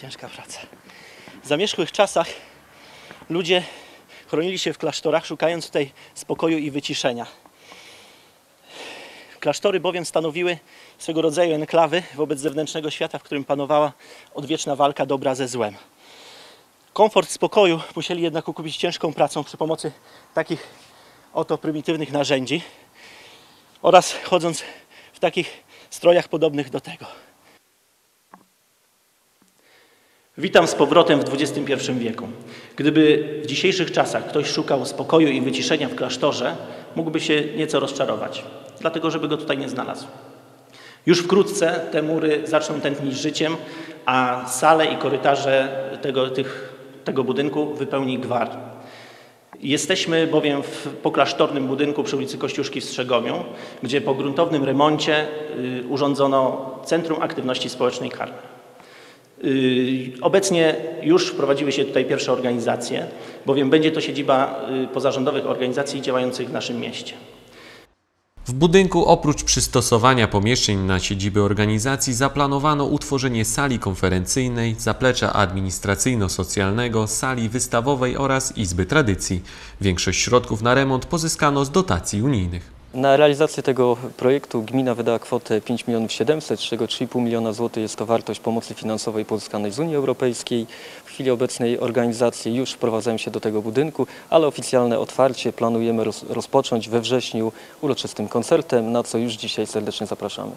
ciężka praca. W zamierzchłych czasach ludzie chronili się w klasztorach, szukając tutaj spokoju i wyciszenia. Klasztory bowiem stanowiły swego rodzaju enklawy wobec zewnętrznego świata, w którym panowała odwieczna walka dobra ze złem. Komfort spokoju musieli jednak ukupić ciężką pracą przy pomocy takich oto prymitywnych narzędzi oraz chodząc w takich strojach podobnych do tego. Witam z powrotem w XXI wieku. Gdyby w dzisiejszych czasach ktoś szukał spokoju i wyciszenia w klasztorze, mógłby się nieco rozczarować, dlatego żeby go tutaj nie znalazł. Już wkrótce te mury zaczną tętnić życiem, a sale i korytarze tego, tych, tego budynku wypełni gwar. Jesteśmy bowiem w poklasztornym budynku przy ulicy Kościuszki w Strzegomiu, gdzie po gruntownym remoncie y, urządzono Centrum Aktywności Społecznej Karmy. Y, Obecnie już wprowadziły się tutaj pierwsze organizacje, bowiem będzie to siedziba y, pozarządowych organizacji działających w naszym mieście. W budynku oprócz przystosowania pomieszczeń na siedziby organizacji zaplanowano utworzenie sali konferencyjnej, zaplecza administracyjno-socjalnego, sali wystawowej oraz izby tradycji. Większość środków na remont pozyskano z dotacji unijnych. Na realizację tego projektu gmina wydała kwotę 5 milionów 700, z czego 3,5 miliona złotych jest to wartość pomocy finansowej pozyskanej z Unii Europejskiej. W chwili obecnej organizacje już wprowadzają się do tego budynku, ale oficjalne otwarcie planujemy roz, rozpocząć we wrześniu uroczystym koncertem, na co już dzisiaj serdecznie zapraszamy.